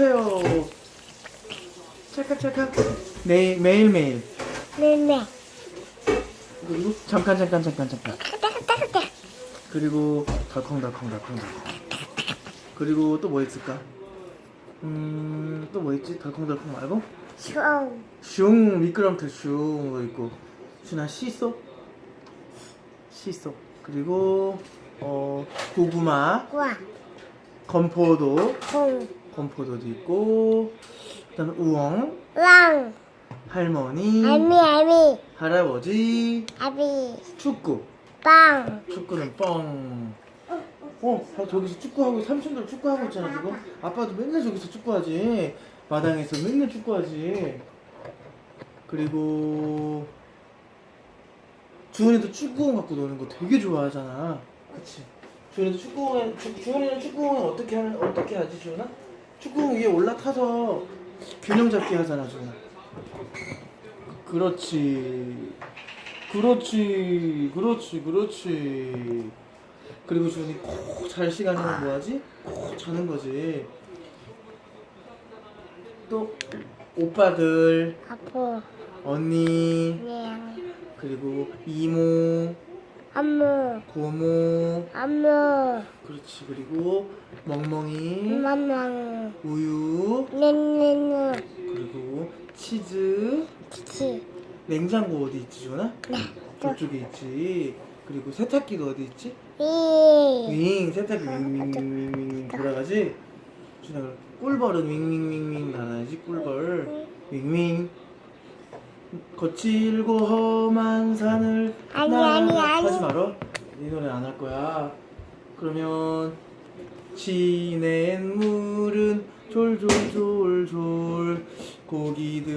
시켜요. 찰칵 찰칵. 네 매일 매일. 네네. 그리고 잠깐 잠깐 잠깐 잠깐. 그리고 덜컹덜컹 덜컹덜컹. 그리고 또 뭐 있을까? 음, 또 뭐 있지? 덜컹덜컹 말고? 슝. 슝 미끄럼틀 슝도 있고. 슈나 시소? 시소. 그리고 어 고구마, 와. 건포도, 콩. 건포도도 있고. 그다음에 우엉, 왕. 할머니, 알미 알미. 할아버지, 아비. 축구. 빵. 축구는 뻥. 어, 다 저기서 축구하고 삼촌들 축구하고 있잖아 지금. 아빠도 맨날 저기서 축구하지. 마당에서 맨날 축구하지. 그리고 주은이도 축구공 갖고 노는 거 되게 좋아하잖아. 그치? 주은이도 축구공, 주, 주은이는 축구공은 어떻게 하는 어떻게 하지 주은아? 축구공 위에 올라타서 균형 잡기 하잖아 주은아. 그렇지. 그렇지, 그렇지, 그렇지. 그리고 주은이 꼭잘 시간이면 뭐하지? 꼭 자는 거지. 또 오빠들, 아프. 언니, 네. 그리고 이모, 안무. 고모, 안무. 그렇지. 그리고 멍멍이, 맘망. 우유, 네네네. 그리고 치즈, 치치. 냉장고 어디 있지, 주은아? 네. 저쪽에 있지. 그리고 세탁기가 어디 있지? 이. 윙 세탁기 윙윙윙윙 돌아가지 준아 꿀벌은 윙윙윙윙 날아야지 꿀벌 윙윙 거칠고 험한 산을 아니, 나- 아니, 아니. 하지 말어 이 노래 안 할 거야. 그러면 진엔 물은 졸졸졸졸 고기들은